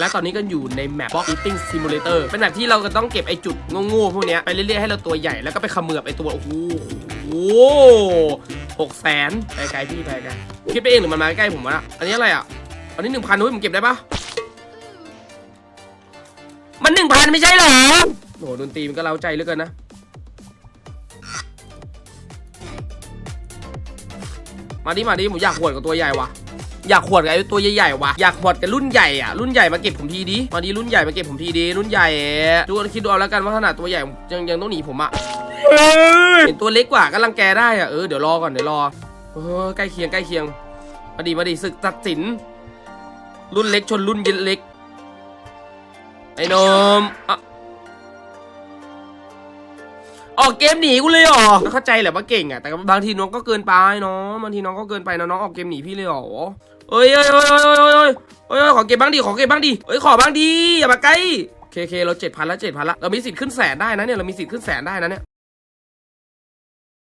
และตอนนี้ก็อยู่ในแมป Box Eating Simulator เป็นแบบที่เราก็ต้องเก็บไอจุดโง่ๆพวกนี้ไปเรื่อยๆให้เราตัวใหญ่แล้วก็ไปขมือบไอตัวโอ้โหหกแสนไปไกลพี่ไปไกลคิดไปเองหรือมันมาใกล้ผมวะอันนี้อะไรอะ อันนี้หนึ่งพันด้ยผมเก็บได้ปะมันหนึ่งพันไม่ใช่เหรอโอ้โหดนตรีมันก็เล้าใจเหลือเกินนะมาดิมาดิผมอยากหวดกับตัวใหญ่ว่ะ อยากหวดกับไอ้ตัวใหญ่ๆว่ะอยากหวดกับรุ่นใหญ่อะรุ่นใหญ่มาเก็บผมทีดิมาดิรุ่นใหญ่มาเก็บผมทีดิรุ่นใหญ่ดูคิดดูเอาแล้วกันว่าขนาดตัวใหญ่ยังยังต้องหนีผมอะเห็นตัวเล็กกว่าก็รังแกได้อะเออเดี๋ยวรอก่อนเดี๋ยวรอเออใกล้เคียงใกล้เคียงมาดิมาดิศึกตัดสิน รุ่นเล็กชนรุ่นเล็กไอ้นมอะ ออกเกมหนีกูเลยหรอเข้าใจแหละว่าเก่งอะแต่บางทีน้องก็เกินไปเนาะบางทีน้องก็เกินไปน้องออกเกมหนีพี่เลยหรอเอ้ยเอ้ยเอ้ยเอ้ยเอ้ยเอ้ยขอเก็บบ้างดิขอเก็บบ้างดิเอ้ยขอบ้างดิอย่ามาใกล้เคเคเราเจ็ดพันละเจ็ดพันละเรามีสิทธิ์ขึ้นแสนได้นะเนี่ยเรามีสิทธิ์ขึ้นแสนได้นะเนี่ย